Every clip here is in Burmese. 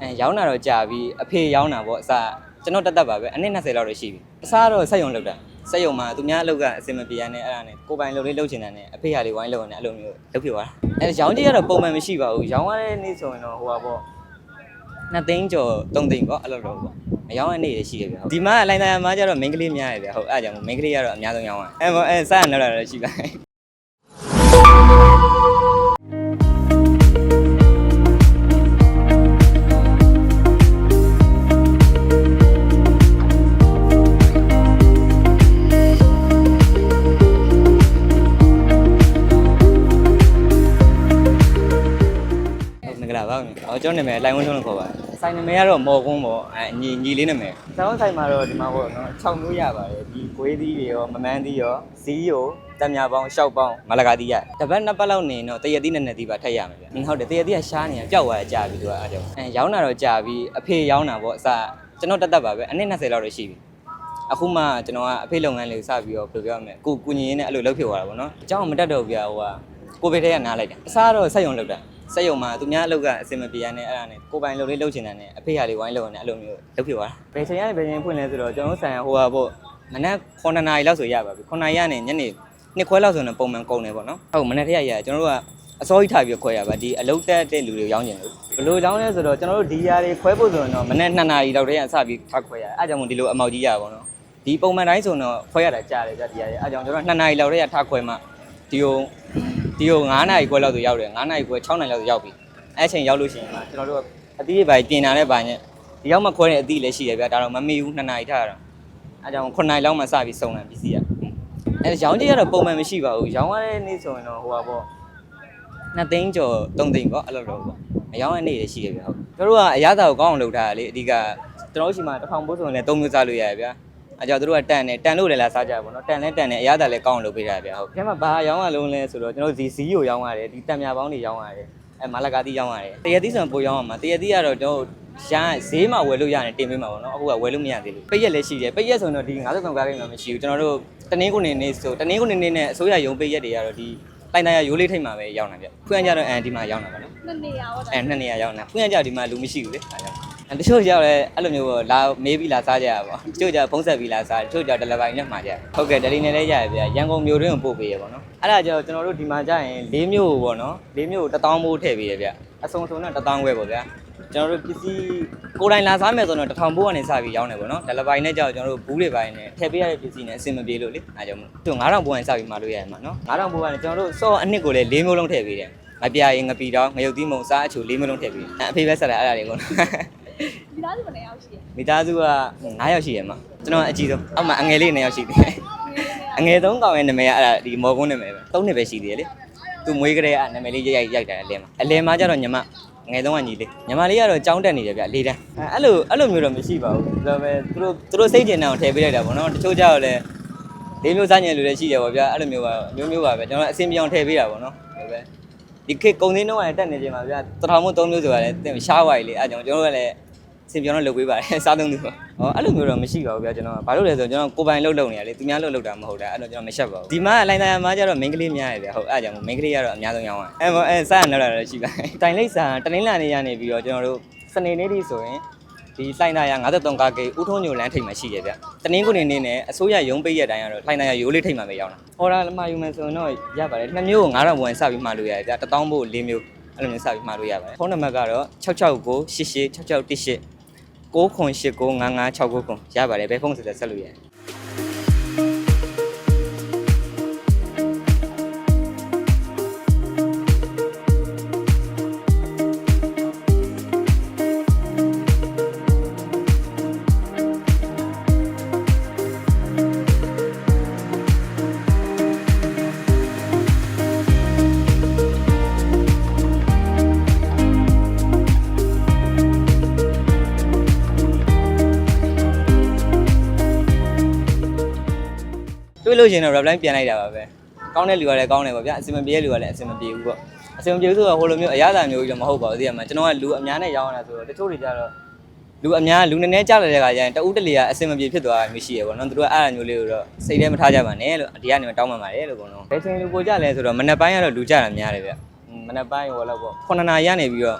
အဲရောင်းတာတော့ကြာပြီအဖေရောင်းတာပေါ့အစားကျွန်တော်တက်တက်ပါပဲအနည်း20လောက်တော့ရှိပြီအစားတော့ဆက်ယုံလောက်တာဆက်ယုံမှာသူများအလုပ်ကအစင်မပြေရနဲ့အဲ့ဒါနဲ့ကိုယ်ပိုင်လုပ်လေးလုပ်ချင်တယ်နဲ့အဖေဟာလေးဝိုင်းလုပ်နေအဲ့လိုမျိုးလုပ်ဖြစ်သွားတာအဲရောင်းကြီးကတော့ပုံမှန်မရှိပါဘူးရောင်းရတဲ့နေ့ဆိုရင်တော့ဟိုပါပေါ့နှစ်သိန်းကျော်သုံးသိန်းပေါ့အဲ့လိုတော့ပေါ့အရောင်းတဲ့နေ့တွေရှိရပြဟုတ်ဒီမှာလိုင်းတိုင်းမှာကျတော့မိန်းကလေးများရပြဟုတ်အဲ့ဒါကြောင့်မိန်းကလေးကတော့အများဆုံးရောင်းရအဲပေါ့အဲစားရလောက်တာတော့ရှိပါတယ်ဟုတ်မင်္ဂ လာပါခင်ဗျ။အော်ကျွန်တော်နာမည်လိုင်ဝင်းထုံးလို့ခေါ်ပါတယ်။ဆိုင်နာမည်ကတော့မော်ကွန်းပေါ့။အဲညီညီလေးနာမည်။ဆောင်းဆိုင်မှာတော့ဒီမှာပေါ့နော်6မျိုးရပါတယ်။ဒီဂွေးသီးတွေရောမမန်းသီးရောဇီးရော တက်မြပေါင်းရှောက်ပေါင်းမလကာသီးရ။တစ်ပတ်နှစ်ပတ်လောက်နေတော့တရက်သီးနဲ့နှစ်သီးပါထက်ရမယ်ဗျ။ဟုတ်တယ်တရက်သီးကရှားနေတာပျောက်သွားကြပြီသူကအားကြောင့်။အဲရောင်းတာတော့ကြာပြီအဖေရောင်းတာပေါ့အစားကျွန်တော်တက်တက်ပါပဲအနည်း20လောက်တော့ရှိပြီ။ အခုမှကျွန်တော်ကအဖေလုပ်ငန်းလေးကိုစပြီးတော့ဘယ်လိုပြောရမလဲကိုကုညီရင်းနဲ့အဲ့လိုလုပ်ဖြစ်သွားတာပေါ့နော်အเจ้าမတက်တော့ဘူးပြဟိုကကိုဘေထဲကနားလိုက်တာအစားတော့ဆက်ယုံလုပ်တာဆက်ယုံမှာသူများအလုပ်ကအစင်မပြေရနဲ့အဲ့ဒါနဲ့ကိုပိုင်လုပ်လေးလုပ်ချင်တယ်နဲ့အဖေဟာလေးဝိုင်းလုပ်နေအဲ့လိုမျိုးလုပ်ဖြစ်သွားတာဘယ်ချိန်ကနေဘယ်ချိန်ဖွင့်လဲဆိုတော့ကျွန်တော်ဆိုင်ဟိုဟာပေါ့မနက်9နာရီလောက်ဆိုရပါပြီ9နာရီကနေညနေ နှစ်ခွဲလောက်ဆိုရင်ပုံမှန်ကုန်တယ်ပေါ့နော်ဟုတ်မနက်ထက်ရရကျွန်တော်တို့ကအစောကြီးထားပြီးခွဲရပါဒီအလုပ်တက်တဲ့လူတွေရောင်းကျင်လို့ဘယ်လိုရောင်းလဲဆိုတော့ကျွန်တော်တို့ဒီຢာတွေခွဲဖို့ဆိုရင်တော့မနက်2နာရီလောက်တည်းကစပြီးထားခွဲရအဲ့ကြောင့်မို့ဒီလိုအမောက်ကြီးရပါတော့ဒီပုံမှန်တိုင်းဆိုတော့ခွဲရတာကြားတယ်ကြာဒီရယ်အဲကြောင့်ကျွန်တော်2နာရီလောက်တည်းကထားခွဲမှဒီကိုဒီကို9နာရီခွဲလောက်ဆိုရောက်တယ်9နာရီခွဲ6နာရီလောက်ဆိုရောက်ပြီအဲအချိန်ရောက်လို့ရှိရင်မှကျွန်တော်တို့အသီးတွေပါပြင်တာနဲ့ပါညက်ဒီရောက်မှခွဲတဲ့အသီးလည်းရှိတယ်ဗျာဒါတော့မမေ့ဘူး2နာရီထားရတော့အဲကြောင့်9နာရီလောက်မှစပြီးစုံတယ်ပစ္စည်းက အဲရောင်းကြီးကတော့ပုံမှန်မရှိပါဘူးရောင်းရတဲ့နေ့ဆိုရင်တော့ဟိုပါပေါ့2သိန်းကျော်3သိန်းပေါ့အဲ့လိုတော့ပေါ့မရောင်းတဲ့နေ့လည်းရှိတယ်ဗျာဟုတ်တို့တို့ကအရသာကိုကောင်းအောင်လုပ်ထားတာလေအဓိကကျွန်တော်တို့ရှိမှတစ်ထောင်ပိုးဆိုရင်လည်း3မျိုးစားလို့ရတယ်ဗျာအဲကြောင့်တို့ကတန်တယ်တန်လို့လည်းလာစားကြပါဘောနော်တန်လဲတန်တယ်အရသာလည်းကောင်းအောင်လုပ်ပေးတာဗျဟုတ်အဲမှာဘာရောင်းရလုံးလဲဆိုတော့ကျွန်တော်ဒီဇီးကိုရောင်းရတယ်ဒီတန်မြပေါင်းတွေရောင်းရတယ်အဲမာလကာတီရောင်းရတယ်တရက်သီးဆိုရင်ပိုရောင်းရမှာတရက်သီးကတော့ကျွန်တော်ရမ်းဈေးမှာဝယ်လို့ရတယ်တင်ပေးမှာပေါ့နော်အခုကဝယ်လို့မရသေးဘူးပိတ်ရက်လည်းရှိတယ်ပိတ်ရက်ဆိုတော့ဒီ90ကားကိန်းမှာမရှိဘူးကျွန်တော်တို့ တနင်းကုန်နေနေဆိုတနင်းကုန်နေနေနဲ့အစိုးရရုံပိတ်ရက်တွေကတော့ဒီတိုင်းတိုင်းရိုးလေးထိတ်မှာပဲရောင်းတာဗျဖွင့်ကြတော့အဲဒီမှာရောင်းတာပါနော်နှစ်နေရဟုတ်တယ်အဲနှစ်နေရာရောက်နေတာဖွင့်ရကြဒီမှာလူမရှိဘူးလေအဲကြောင့်အဲတချို့ကြောက်လဲအဲ့လိုမျိုးပေါ့လာမေးပြီးလာစားကြရပါတချို့ကြောက်ဖုံးဆက်ပြီးလာစားတချို့ကြောက်ဒလဘိုင်နဲ့မှာကြဟုတ်ကဲ့ဒလီနဲ့လည်းရရဗျာရန်ကုန်မြို့တွင်းကိုပို့ပေးရပါတော့အဲ့ဒါကြောင့်ကျွန်တော်တို့ဒီမှာကြရင်၄မျိုးပေါ့နော်၄မျိုးတစ်တောင်းမိုးထည့်ပေးရဗျအစုံစုံနဲ့တစ်တောင်းခွဲပေါ့ဗျာ ကျွန်တော်တို့ပစ္စည်းကိုယ်တိုင်လာစားမယ်ဆိုတော့တစ်ထောင်ပိုးကနေစပြီးရောင်းတယ်ပေါ့နော်ဒလဘိုင်နဲ့ကြောက်ကျွန်တော်တို့ဘူးတွေပိုင်းနဲ့ထည့်ပေးရတဲ့ပစ္စည်းနဲ့အဆင်မပြေလို့လေအဲကြောင့်မို့သူ9000ပိုးကနေစပြီးမှာလို့ရတယ်မှာနော်9000ပိုးကနေကျွန်တော်တို့စောအနှစ်ကိုလည်း၄မျိုးလုံးထည့်ပေးတယ်မပြရင်ငပီတော့ငရုတ်သီးမုံစားအချိုလေးမလုံးထည့်ပြီးအဖေပဲဆက်တာအဲ့ဒါတွေကုန်ဒီသားစုဘယ်နှစ်ယောက်ရှိလဲမိသားစုက9ယောက်ရှိရမှာကျွန်တော်အကြီးဆုံးအောက်မှာအငယ်လေး2ယောက်ရှိသေးတယ်အငယ်ဆုံးကောင်ရဲ့နာမည်ကအဲ့ဒါဒီမော်ကွန်းနာမည်ပဲ3နှစ်ပဲရှိသေးတယ်လေသူမွေးကလေးကနာမည်လေးရိုက်ရိုက်တာအလဲမှာအလဲမှာကျတော့ညီမ ငယ်ဆုံးကညီလေးညီမလေးကတော့ကြောင်းတက်နေတယ်ဗျလေးတန်းအဲ့လိုအဲ့လိုမျိုးတော့မရှိပါဘူးဒါပေမဲ့သူတို့သူတို့စိတ်ကျင်တဲ့အောင်ထည့်ပေးလိုက်တာပေါ့နော်တချို့ကြတော့လည်းလေးမျိုးစားညင်လူလည်းရှိတယ်ပေါ့ဗျာအဲ့လိုမျိုးပါမျိုးမျိုးပါပဲကျွန်တော်အဆင်ပြေအောင်ထည့်ပေးတာပေါ့နော်ဒါပဲဒီခေတ်ကုံသိန်းတော့ကလည်းတက်နေကြမှာဗျာတထောင်မို့၃မျိုးဆိုတာလည်းတင်ရှားသွားပြီလေအဲကြောင့်ကျွန်တော်တို့ကလည်း စင်ပြောင်းတော့လုပ်ပေးပါတယ်စားသုံးသူဟောအဲ့လိုမျိုးတော့မရှိပါဘူးဗျာကျွန်တော်ကဘာလို့လဲဆိုတော့ကျွန်တော်ကိုပိုင်လုပ်လုပ်နေရလေသူများလုပ်လုပ်တာမဟုတ်တာအဲ့တော့ကျွန်တော်မရှက်ပါဘူးဒီမှာလိုင်းတိုင်းမှာကျတော့မိန်းကလေးများရဗျာဟုတ်အဲကြောင့်မိန်းကလေးကတော့အများဆုံးရောင်းတာအဲပေါ့အဲစားရလောက်တာတော့ရှိပါတယ်တိုင်လိပ်စာတနင်္လာနေ့ရနေပြီးတော့ကျွန်တော်တို့စနေနေ့ဒီဆိုရင်ဒီလှိုင်းသားရ53ကားကိဦးထုံးညိုလန်းထိတ်မှာရှိရဗျတနင်္ဂနွေနေ့နဲ့အစိုးရရုံးပိတ်ရက်တိုင်းကတော့လှိုင်းသားရရိုးလေးထိတ်မှာပဲရောက်တာဟော်ဒါလမယူမယ်ဆိုရင်တော့ရပါတယ်နှစ်မျိုးကို9000ဝင်စပြီးမှလို့ရတယ်ဗျ1000ဖို့၄မျိုးအဲ့လိုမျိုးစပြီးမှားလို့ရပါတယ်ဖုန်းနံပါတ်ကတော့669 88 6618 998955699ရပါတယ်ဘယ်ဖုန်းဆက်ဆက်လို့ရတယ် တွေးလို့ရှရင်တော့ reply ပြန်လိုက်တာပါပဲကောင်းတဲ့လူကလည်းကောင်းတယ်ပေါ့ဗျာအဆင်မပြေတဲ့လူကလည်းအဆင်မပြေဘူးပေါ့အဆင်မပြေဘူးဆိုတော့ဟိုလိုမျိုးအရသာမျိုးကြီးတော့မဟုတ်ပါဘူးသိရမှာကျွန်တော်ကလူအများနဲ့ရောင်းရတာဆိုတော့တချို့တွေကြတော့လူအများလူနည်းနည်းကြားလာတဲ့ခါကျရင်တဦးတလေကအဆင်မပြေဖြစ်သွားတာမျိုးရှိရပေါ့နော်သူတို့ကအဲ့အမျိုးလေးကိုတော့စိတ်ထဲမထားကြပါနဲ့လို့ဒီကနေတောင်းပန်ပါတယ်လို့ပေါ့နော်ဘယ်ချိန်လူကိုကြလဲဆိုတော့မနက်ပိုင်းကတော့လူကြတာများတယ်ဗျမနက်ပိုင်းဟောလောက်ပေါ့9နာရီရနေပြီးတော့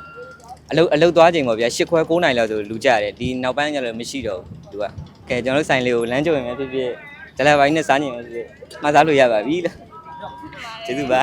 အလုတ်အလုတ်သွားချိန်ပေါ့ဗျာ10ခွဲ9နာရီလောက်ဆိုလူကြတယ်ဒီနောက်ပိုင်းကျတော့မရှိတော့ဘူးသူကကဲကျွန်တော်တို့ဆိုင်လေးကိုလမ်းကြုံရင်ဖြစ်ဖြစ် ဒလက်ပိုင်းနဲ့စားနေရင်ဖြစ်ဖြစ်မှားစားလို့ရပါပြီလို့ကျေးဇူးပါ